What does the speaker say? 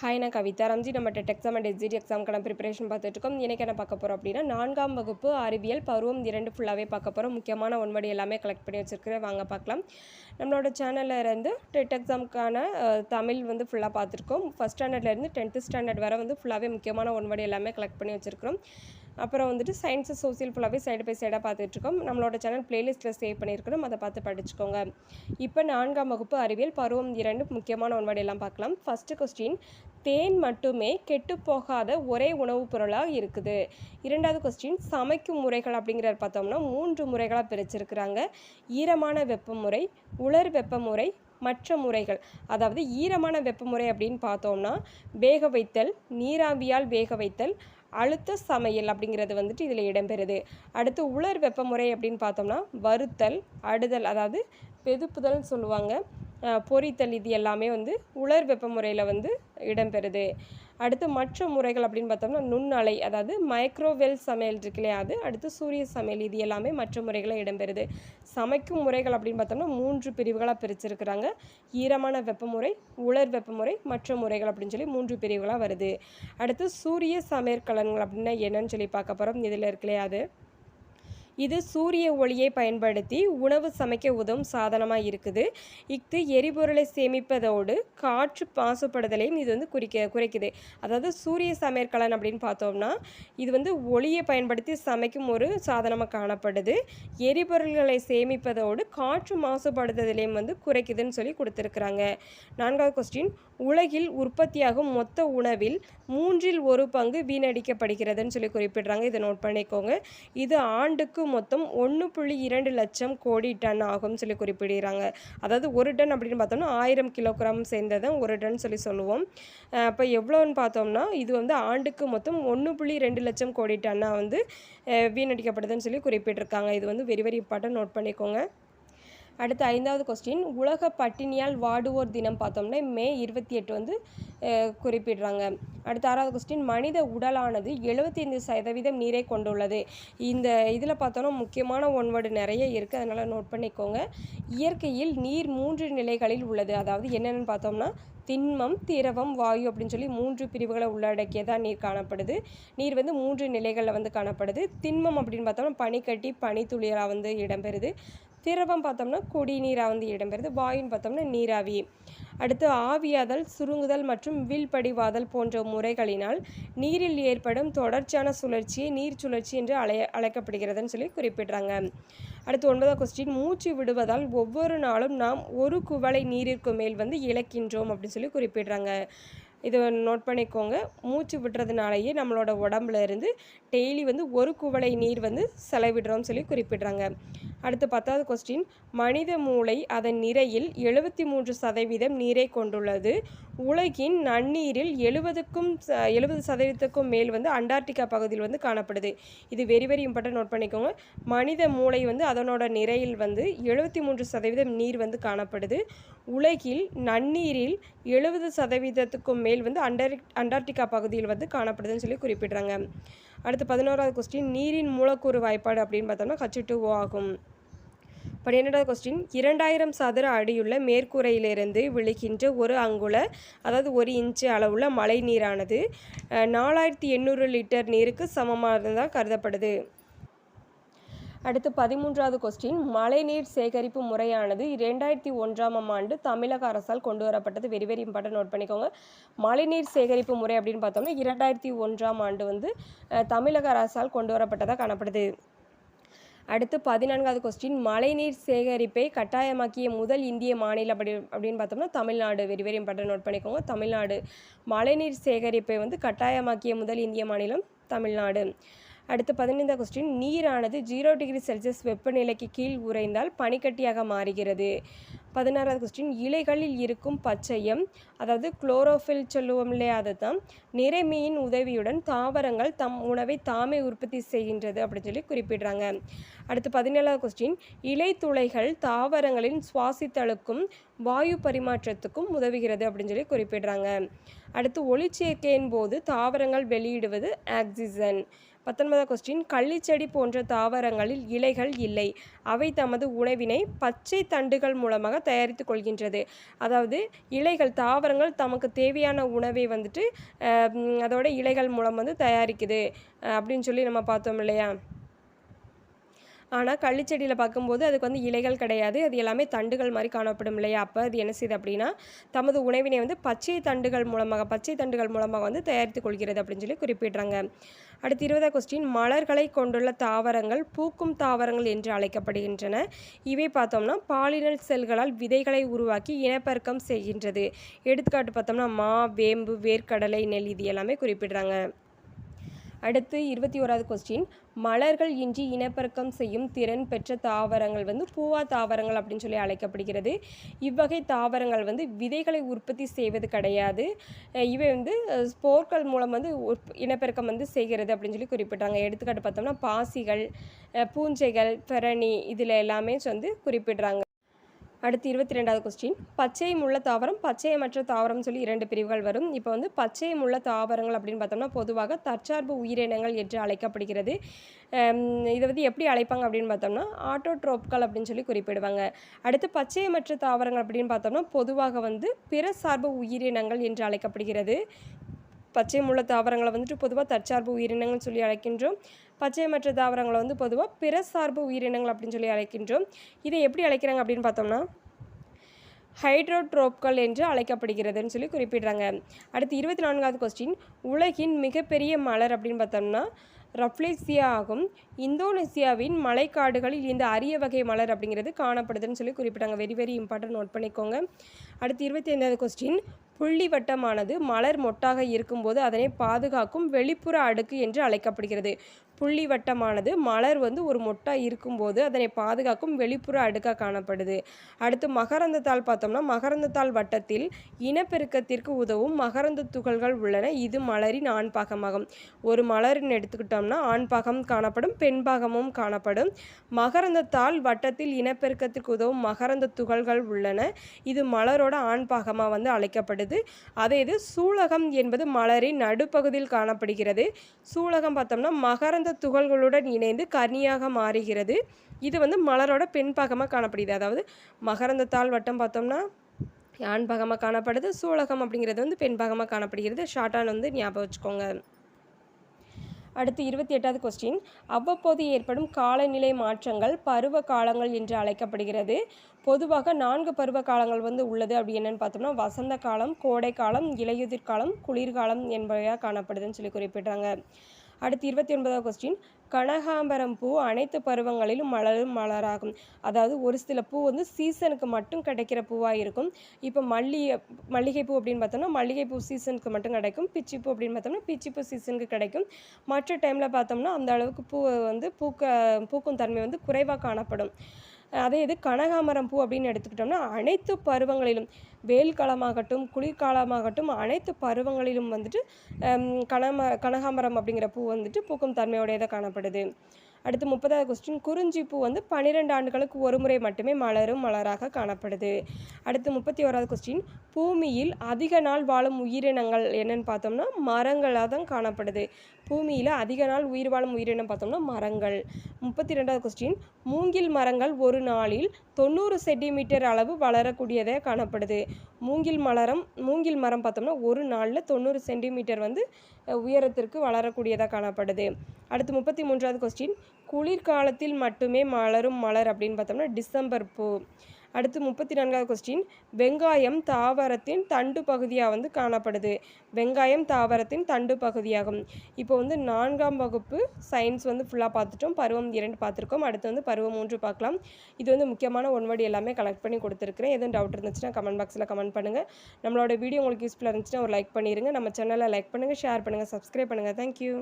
Hi நான் கவிதா ரம்ஜி நம்ம TET exam and SGT எக்ஸாம்க்கான ப்ரிப்பரேஷன் பார்த்துட்ருக்கோம் இன்றைக்கி என்ன பார்க்க போகிறோம் அப்படின்னா நான்காம் வகுப்பு அறிவியல் பருவம் இரண்டு ஃபுல்லாகவே பார்க்க போகிறோம் முக்கியமான ஒன்படி எல்லாமே கலெக்ட் பண்ணி வச்சுருக்கிறேன். வாங்க பார்க்கலாம். நம்மளோட சேனலில் இருந்து டெட் எக்ஸாமுக்கான தமிழ் வந்து ஃபுல்லாக பார்த்துருக்கோம். ஃபஸ்ட் ஸ்டாண்டர்ட்லேருந்து டென்த்து ஸ்டாண்டர்ட் வரை வந்து ஃபுல்லாகவே முக்கியமான ஒன்படி எல்லாமே கலெக்ட் பண்ணி வச்சுருக்கிறோம். அப்புறம் வந்துட்டு சயின்ஸு சோசியல் ஃபுல்லாகவே சைடு பை சைடாக பார்த்துட்ருக்கோம் நம்மளோட சேனல் ப்ளேலிஸ்ட்டில் சேவ் பண்ணியிருக்கிறோம். அதை பார்த்து படிச்சுக்கோங்க. இப்போ நான்காம் வகுப்பு அறிவியல் பருவம் இரண்டு முக்கியமான ஒன்பது எல்லாம் பார்க்கலாம். ஃபஸ்ட்டு கொஸ்டின் தேன் மட்டுமே கெட்டுப்போகாத ஒரே உணவுப் பொருளாக இருக்குது. இரண்டாவது கொஸ்டின் சமைக்கும் முறைகள் அப்படிங்கிறத பார்த்தோம்னா மூன்று முறைகளாக பிரிச்சிருக்கிறாங்க. ஈரமான வெப்பமுறை உலர் வெப்பமுறை மற்ற முறைகள். அதாவது ஈரமான வெப்பமுறை அப்படின்னு பார்த்தோம்னா வேக வைத்தல் நீராவியால் வேக வைத்தல் அழுத்த சமையல் அப்படிங்கிறது வந்துட்டு இதில் இடம்பெறுது. அடுத்து உலர் வெப்பமுறை அப்படின்னு பார்த்தோம்னா வறுத்தல் அடுதல் அதாவது பெதுப்புதல்னு சொல்லுவாங்க. பொரித்தல் இது எல்லாமே வந்து உலர் வெப்ப முறையில் வந்து இடம்பெறுது. அடுத்து மற்ற முறைகள் அப்படின்னு பார்த்தோம்னா நுண்ணலை அதாவது மைக்ரோவெல் சமையல் இருக்கு இல்லையா அது? அடுத்து சூரிய சமையல் இது எல்லாமே மற்ற முறைகளில் இடம்பெறுது. சமைக்கும் முறைகள் அப்படின்னு பார்த்தோம்னா மூன்று பிரிவுகளாக பிரிச்சிருக்கிறாங்க. ஈரமான வெப்பமுறை உலர் வெப்பமுறை மற்ற முறைகள் அப்படின்னு சொல்லி மூன்று பிரிவுகளாக வருது. அடுத்து சூரிய சமையற்கலன்கள் அப்படின்னா என்னன்னு சொல்லி பார்க்க போகிறோம் இதில் இருக்கு இல்லையா அது? இது சூரிய ஒளியை பயன்படுத்தி உணவு சமைக்க உதவும் சாதனமாக இருக்குது. இஃது எரிபொருளை சேமிப்பதோடு காற்று மாசுபடுதலையும் இது வந்து குறிக்க குறைக்குது. அதாவது சூரிய சமையற்கலன் அப்படின்னு பார்த்தோம்னா இது வந்து ஒளியை பயன்படுத்தி சமைக்கும் ஒரு சாதனமாக காணப்படுது. எரிபொருள்களை சேமிப்பதோடு காற்று மாசுபடுதலையும் வந்து குறைக்குதுன்னு சொல்லி கொடுத்துருக்குறாங்க. நான்காவது கொஸ்டின் உலகில் உற்பத்தியாகும் மொத்த உணவில் மூன்றில் ஒரு பங்கு வீணடிக்கப்படுகிறதுன்னு சொல்லி குறிப்பிடுறாங்க. இதை நோட் பண்ணிக்கோங்க. இது ஆண்டுக்கு மொத்தம் ஒன்று புள்ளி இரண்டு லட்சம் கோடி டன் ஆகும்னு சொல்லி குறிப்பிடுறாங்க. அதாவது ஒரு டன் அப்படின்னு பார்த்தோம்னா ஆயிரம் கிலோகிராம் சேர்ந்ததை ஒரு டன் சொல்லி சொல்லுவோம். அப்போ எவ்வளோன்னு பார்த்தோம்னா இது வந்து ஆண்டுக்கு மொத்தம் ஒன்று புள்ளி ரெண்டு லட்சம் கோடி டன்னாக வந்து வீணடிக்கப்படுதுன்னு சொல்லி குறிப்பிட்டிருக்காங்க. இது வந்து வெரி வெரி இம்பார்ட்டன்ட் நோட் பண்ணிக்கோங்க. அடுத்து ஐந்தாவது கொஸ்டின் உலக பட்டினியால் வாடுவோர் தினம் பார்த்தோம்னா மே இருபத்தி எட்டு வந்து குறிப்பிடுறாங்க. அடுத்த ஆறாவது கொஸ்டின் மனித உடலானது எழுபத்தைந்து சதவீதம் நீரை கொண்டுள்ளது. இந்த இதில் பார்த்தோன்னா முக்கியமான ஒன்வேர்டு நிறைய இருக்குது அதனால் நோட் பண்ணிக்கோங்க. இயற்கையில் நீர் மூன்று நிலைகளில் உள்ளது. அதாவது என்னென்னு பார்த்தோம்னா திண்மம் திரவம் வாயு அப்படின்னு சொல்லி மூன்று பிரிவுகளை உள்ளடக்கியதாக நீர் காணப்படுது. நீர் வந்து மூன்று நிலைகளில் வந்து காணப்படுது. திண்மம் அப்படின்னு பார்த்தோம்னா பனிக்கட்டி பனித்துளிராக வந்து இடம்பெறுது. திரவம் பார்த்தோம்னா குடிநீராக வந்து இடம்பெறுது. வாயுன்னு பார்த்தோம்னா நீராவி. அடுத்து ஆவியாதல் சுருங்குதல் மற்றும் வீழ்படிவாதல் போன்ற முறைகளினால் நீரில் ஏற்படும் தொடர்ச்சியான சுழற்சியை நீர் சுழற்சி என்று அழைய அழைக்கப்படுகிறதுன்னு சொல்லி குறிப்பிடுறாங்க. அடுத்து ஒன்பதாம் கொஸ்டின் மூச்சு விடுவதால் ஒவ்வொரு நாளும் நாம் ஒரு குவளை நீரிற்கு மேல் வந்து இழக்கின்றோம் அப்படின்னு சொல்லி குறிப்பிடுறாங்க. இதை நோட் பண்ணிக்கோங்க. மூச்சு விடுறதுனாலேயே நம்மளோட உடம்புல இருந்து டெய்லி வந்து ஒரு குவளை நீர் வந்து செலவிடுறோம்னு சொல்லி குறிப்பிடுறாங்க. அடுத்து பத்தாவது கொஸ்டின் மனித மூளை அதன் நிறையில் எழுபத்தி மூன்று சதவீதம் நீரை கொண்டுள்ளது. உலகின் நன்னீரில் எழுபதுக்கும் எழுபது சதவீதத்துக்கும் மேல் வந்து அண்டார்டிகா பகுதியில் வந்து காணப்படுது. இது வெரி வெரி இம்பார்ட்டன்ட் நோட் பண்ணிக்கோங்க. மனித மூளை வந்து அதனோட நிறையில் வந்து எழுபத்தி மூன்று சதவீதம் நீர் வந்து காணப்படுது. உலகில் நன்னீரில் எழுபது சதவீதத்துக்கும் மேல் வந்து அண்டர் அண்டார்டிகா பகுதியில் வந்து காணப்படுதுன்னு சொல்லி குறிப்பிடுறாங்க. அடுத்து பதினோராவது கொஸ்டின் நீரின் மூலக்கூறு வாய்ப்பாடு அப்படின்னு பார்த்தோம்னா ஹச் டூ ஆகும். பன்னிரெண்டாவது கொஸ்டின் இரண்டாயிரம் சதுர அடியுள்ள மேற்கூரையிலிருந்து விழுகின்ற ஒரு அங்குல அதாவது ஒரு இன்ச்சு அளவுள்ள மழை நீரானது நாலாயிரத்தி எண்ணூறு லிட்டர் நீருக்கு சமமானதாக கருதப்படுது. அடுத்து பதிமூன்றாவது கொஸ்டின் மழைநீர் சேகரிப்பு முறையானது இரண்டாயிரத்தி ஒன்றாம் ஆண்டு தமிழக அரசால் கொண்டு வரப்பட்டது. வெரி வெரி இம்பார்ட்டன்ட் நோட் பண்ணிக்கோங்க. மழைநீர் சேகரிப்பு முறை அப்படின்னு பார்த்தோம்னா இரண்டாயிரத்தி ஒன்றாம் ஆண்டு வந்து தமிழக அரசால் கொண்டு வரப்பட்டதாக காணப்படுது. அடுத்து பதினான்காவது கொஸ்டின் மழைநீர் சேகரிப்பை கட்டாயமாக்கிய முதல் இந்திய மாநிலம் அப்படி அப்படின்னு பார்த்தோம்னா Tamil Nadu. Very very important note பண்ணிக்கோங்க. தமிழ்நாடு மழைநீர் சேகரிப்பை வந்து கட்டாயமாக்கிய முதல் இந்திய மாநிலம் தமிழ்நாடு. அடுத்து பதினைந்தாம் கொஸ்டின் நீரானது ஜீரோ டிகிரி செல்சியஸ் வெப்பநிலைக்கு கீழ் உறைந்தால் பனிக்கட்டியாக மாறுகிறது. பதினாறாவது கொஸ்டின் இலைகளில் இருக்கும் பச்சையம் அதாவது குளோரோஃபில் சொல்லுவோம் இல்லையா அதை தான் நிறைமையின் உதவியுடன் தாவரங்கள் தம் உணவை தாமே உற்பத்தி செய்கின்றது அப்படின்னு சொல்லி குறிப்பிடுறாங்க. அடுத்து பதினேழாவது கொஸ்டின் இலை துளைகள் தாவரங்களின் சுவாசித்தலுக்கும் வாயு பரிமாற்றத்துக்கும் உதவுகிறது அப்படின்னு சொல்லி குறிப்பிடுறாங்க. அடுத்து ஒளிச்சேர்க்கையின் போது தாவரங்கள் வெளியிடுவது ஆக்சிஜன். பத்தொன்பதாம் கொஸ்டின் கள்ளிச்செடி போன்ற தாவரங்களில் இலைகள் இல்லை. அவை தமது உணவினை பச்சை தண்டுகள் மூலமாக தயாரித்து கொள்கின்றது. அதாவது இலைகள் தாவரங்கள் தமக்கு தேவையான உணவை வந்துட்டு அதோட இலைகள் மூலம் வந்து தயாரிக்குது. அப்படின்னு சொல்லி நம்ம பார்த்தோம் இல்லையா? ஆனால் கள்ளிச்செடியில் பார்க்கும்போது அதுக்கு வந்து இலைகள் கிடையாது. அது எல்லாமே தண்டுகள் மாதிரி காணப்படும் இல்லையா? அப்போ அது என்ன செய்யுது அப்படின்னா தமது உணவினை வந்து பச்சை தண்டுகள் மூலமாக பச்சை தண்டுகள் மூலமாக வந்து தயாரித்து கொள்கிறது அப்படின்னு சொல்லி குறிப்பிடுறாங்க. அடுத்து இருபதாம் கொஸ்டின் மலர்களை கொண்டுள்ள தாவரங்கள் பூக்கும் தாவரங்கள் என்று அழைக்கப்படுகின்றன. இவை பார்த்தோம்னா பாலினல் செல்களால் விதைகளை உருவாக்கி இனப்பெருக்கம் செய்கின்றது. எடுத்துக்காட்டு பார்த்தோம்னா மா வேம்பு வேர்க்கடலை நெல் இது எல்லாமே குறிப்பிடுறாங்க. அடுத்து இருபத்தி ஓராவது கொஸ்டின் மலர்கள் இன்றி இனப்பெருக்கம் செய்யும் திறன் பெற்ற தாவரங்கள் வந்து பூவா தாவரங்கள் அப்படின்னு சொல்லி அழைக்கப்படுகிறது. இவ்வகை தாவரங்கள் வந்து விதைகளை உற்பத்தி செய்வது கிடையாது. இவை வந்து ஸ்போர்கள் மூலம் வந்து இனப்பெருக்கம் வந்து செய்கிறது அப்படின்னு சொல்லி குறிப்பிட்றாங்க எடுத்துக்காட்டு பார்த்தோம்னா பாசிகள் பூஞ்சைகள் பெரணி இதில் எல்லாமே வந்து குறிப்பிடுறாங்க. அடுத்து இருபத்தி ரெண்டாவது கொஸ்டின் பச்சை முள்ள தாவரம் பச்சையமற்ற தாவரம் சொல்லி இரண்டு பிரிவுகள் வரும். இப்போ வந்து பச்சை முள்ள தாவரங்கள் அப்படின்னு பார்த்தோம்னா பொதுவாக தற்சார்பு உயிரினங்கள் என்று அழைக்கப்படுகிறது. இதை வந்து எப்படி அழைப்பாங்க அப்படின்னு பார்த்தோம்னா ஆட்டோட்ரோப்கள் அப்படின்னு சொல்லி குறிப்பிடுவாங்க. அடுத்து பச்சையமற்ற தாவரங்கள் அப்படின்னு பார்த்தோம்னா பொதுவாக வந்து பிற சார்பு உயிரினங்கள் என்று அழைக்கப்படுகிறது. பச்சை முள்ள தாவரங்களை வந்துட்டு பொதுவாக தற்சார்பு உயிரினங்கள் சொல்லி அழைக்கின்றோம். பச்சையமற்ற தாவரங்களை வந்து பொதுவாக பிற சார்பு உயிரினங்கள் அப்படின்னு சொல்லி அழைக்கின்றோம். இதை எப்படி அழைக்கிறாங்க அப்படின்னு பார்த்தோம்னா ஹைட்ரோட்ரோப்கள் என்று அழைக்கப்படுகிறதுன்னு சொல்லி குறிப்பிடுறாங்க. அடுத்து இருபத்தி நான்காவது கொஸ்டின் உலகின் மிகப்பெரிய மலர் அப்படின்னு பார்த்தோம்னா ரப்ளேசியா ஆகும் இந்தோனேசியாவின் மலைக்காடுகளில் இந்த அரிய வகை மலர் அப்படிங்கிறது காணப்படுதுன்னு சொல்லி குறிப்பிட்டாங்க. வெரி வெரி இம்பார்ட்டன்ட் நோட் பண்ணிக்கோங்க. அடுத்து இருபத்தி ஐந்தாவது கொஸ்டின் புள்ளி வட்டமானது மலர் மொட்டாக இருக்கும்போது அதனை பாதுகாக்கும் வெளிப்புற அடுக்கு என்று அழைக்கப்படுகிறது. புள்ளி வட்டமானது மலர் வந்து ஒரு மொட்டா இருக்கும்போது அதனை பாதுகாக்கும் வெளிப்புற அடுக்காக காணப்படுது. அடுத்து மகரந்தத்தாள் பார்த்தோம்னா மகரந்தத்தாள் வட்டத்தில் இனப்பெருக்கத்திற்கு உதவும் மகரந்த துகள்கள் உள்ளன. இது மலரின் ஆண் பாகமாகும். ஒரு மலரின் எடுத்துக்கிட்டோம்னா ஆண் பாகம் காணப்படும் பெண் பாகமும் காணப்படும். மகரந்தத்தாள் வட்டத்தில் இனப்பெருக்கத்திற்கு உதவும் மகரந்த துகள்கள் உள்ளன. இது மலரோட ஆண் பாகமாக வந்து அழைக்கப்படுது. அதே இது சூலகம் என்பது மலரின் நடுப்பகுதியில் காணப்படுகிறது. சூலகம் பார்த்தோம்னா மகரந்த துகள்களுடன் இணைந்து கர்ணியாக மாறுகிறது. இது வந்து மலரோட பெண் பாகமாக காணப்படுகிறது. அதாவது மகரந்தத்தாள் வட்டம் பார்த்தோம்னா ஆண் பாகமாக காணப்படுது சூலகம் அப்படிங்கிறது வந்து பெண் பாகமாக காணப்படுகிறது. ஷார்ட்டான் வந்து ஞாபகம் வச்சுக்கோங்க. அடுத்து இருபத்தி எட்டாவது கொஸ்டின் அவ்வப்போது ஏற்படும் காலநிலை மாற்றங்கள் பருவ காலங்கள் என்று அழைக்கப்படுகிறது. பொதுவாக நான்கு பருவ காலங்கள் வந்து உள்ளது அப்படி என்னன்னு பார்த்தோம்னா வசந்த காலம் கோடை காலம் இலையுதிர் காலம் குளிர்காலம் என்பவையாக காணப்படுதுன்னு சொல்லி குறிப்பிடுறாங்க. அடுத்து இருபத்தி ஒன்பதாவது கொஸ்டின் கனகாம்பரம் பூ அனைத்து பருவங்களிலும் மலரும் மலராகும். அதாவது ஒரு சில பூ வந்து சீசனுக்கு மட்டும் கிடைக்கிற பூவாக இருக்கும். இப்போ மல்லிகை மல்லிகைப்பூ அப்படின்னு பார்த்தோம்னா மல்லிகைப்பூ சீசனுக்கு மட்டும் கிடைக்கும். பிச்சிப்பூ அப்படின்னு பார்த்தோம்னா பிச்சிப்பூ சீசனுக்கு கிடைக்கும். மற்ற டைமில் பார்த்தோம்னா அந்த அளவுக்கு பூ வந்து பூக்க பூக்கும் தன்மை வந்து குறைவாக காணப்படும். அதே இது கனகாமரம் பூ அப்படின்னு எடுத்துக்கிட்டோம்னா அனைத்து பருவங்களிலும் வெயில் காலமாகட்டும் குளிர்காலமாகட்டும் அனைத்து பருவங்களிலும் வந்துட்டு கனம கனகாமரம் அப்படிங்கிற பூ வந்துட்டு பூக்கும் தன்மையுடையதாக காணப்படுது. அடுத்து முப்பதாவது கொஸ்டின் குறிஞ்சி பூ வந்து பன்னிரெண்டு ஆண்டுகளுக்கு ஒரு முறை மட்டுமே மலரும் மலராக காணப்படுது. அடுத்து முப்பத்தி ஓராவது கொஸ்டின் பூமியில் அதிக நாள் வாழும் உயிரினங்கள் என்னன்னு பார்த்தோம்னா மரங்களாக தான் காணப்படுது. பூமியில் அதிக நாள் உயிர் வாழும் உயிரினம் பார்த்தோம்னா மரங்கள். முப்பத்தி ரெண்டாவது கொஸ்டின் மூங்கில் மரங்கள் ஒரு நாளில் தொண்ணூறு சென்டிமீட்டர் அளவு வளரக்கூடியதாக காணப்படுது. மூங்கில் மலரம் மூங்கில் மரம் பார்த்தோம்னா ஒரு நாளில் தொண்ணூறு சென்டிமீட்டர் வந்து உயரத்திற்கு வளரக்கூடியதாக காணப்படுது. அடுத்து முப்பத்தி மூன்றாவது கொஸ்டின் குளிர்காலத்தில் மட்டுமே மலரும் மலர் அப்படின்னு பார்த்தோம்னா டிசம்பர் பூ. அடுத்து முப்பத்தி நான்காவது கொஸ்டின் வெங்காயம் தாவரத்தின் தண்டு பகுதியாக வந்து காணப்படுது. வெங்காயம் தாவரத்தின் தண்டு பகுதியாகும். இப்போ வந்து நான்காம் வகுப்பு சயின்ஸ் வந்து ஃபுல்லாக பார்த்துட்டோம். பருவம் இரண்டு பார்த்துருக்கோம். அடுத்து வந்து பருவம் மூன்று பார்க்கலாம். இது வந்து முக்கியமான ஒன்வடி எல்லாமே கலெக்ட் பண்ணி கொடுத்துருக்குறேன். எதுவும் டவுட் இருந்துச்சுன்னா கமெண்ட் பாக்ஸில் கமெண்ட் பண்ணுங்கள் நம்மளோட வீடியோ உங்களுக்கு யூஸ்ஃபுல்லாக இருந்துச்சுன்னா ஒரு லைக் பண்ணிடுங்க நம்ம சேனலை லைக் பண்ணுங்கள் ஷேர் பண்ணுங்கள் சப்ஸ்கிரைப் பண்ணுங்கள் தேங்க்யூ